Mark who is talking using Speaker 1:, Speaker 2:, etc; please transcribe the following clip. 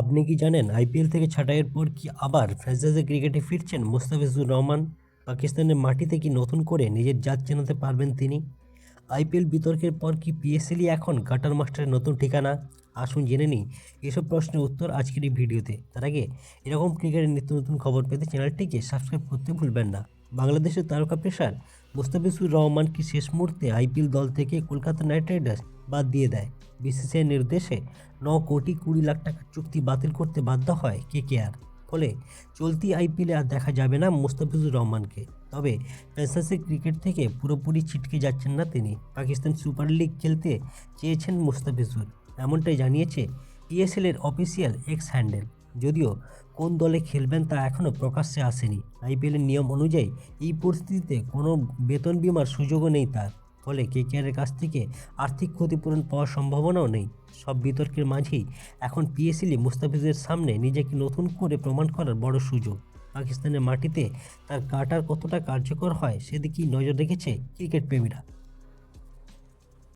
Speaker 1: আপনি কি জানেন আইপিএল থেকে ছাঁটাইয়ের পর কি আবার ফ্র্যাঞ্চাইজি ক্রিকেটে ফিরছেন মুস্তাফিজুর রহমান? পাকিস্তানের মাটিতে কি নতুন করে নিজের জাত চেনাতে পারবেন তিনি? আইপিএল বিতর্কের পর কি পিএসএলই এখন কাটার মাস্টারের নতুন ঠিকানা? আসুন জেনে নিই এসব প্রশ্নের উত্তর আজকের এই ভিডিওতে। তার আগে এরকম ক্রিকেটের নিত্য নতুন খবর পেতে চ্যানেলটিকে সাবস্ক্রাইব করতে ভুলবেন না। বাংলাদেশের তারকা পেশার মুস্তাফিজুর রহমান কি শেষ মুহূর্তে আইপিএল দল থেকে কলকাতা নাইট রাইডার্স বাদ দিয়ে দেয়। বিসিসিআই নির্দেশে ন কোটি কুড়ি লাখ টাকার চুক্তি বাতিল করতে বাধ্য হয় কেকেআর। ফলে চলতি আইপিএলে আর দেখা যাবে না মুস্তাফিজুর রহমানকে। তবে ফ্র্যাঞ্চাইজি ক্রিকেট থেকে পুরোপুরি ছিটকে যাচ্ছেন না তিনি। পাকিস্তান সুপার লিগ খেলতে চেয়েছেন মুস্তাফিজুর, এমনটাই জানিয়েছে পিএসএল এর অফিসিয়াল এক্স হ্যান্ডেল যদিও কোন দলে খেলবেন তা এখনও প্রকাশ্যে আসেনি। আইপিএলের নিয়ম অনুযায়ী এই পরিস্থিতিতে কোনো বেতন বিমার সুযোগও নেই তার। ফলে কেকেআরের কাছ থেকে আর্থিক ক্ষতিপূরণ পাওয়ার সম্ভাবনাও নেই। সব বিতর্কের মাঝেই এখন পিএসএলই মুস্তাফিজের সামনে নিজেকে নতুন করে প্রমাণ করার বড় সুযোগ। পাকিস্তানের মাটিতে তার কাটার কতটা কার্যকর হয় সেদিকেই নজর রেখেছে ক্রিকেট প্রেমীরা।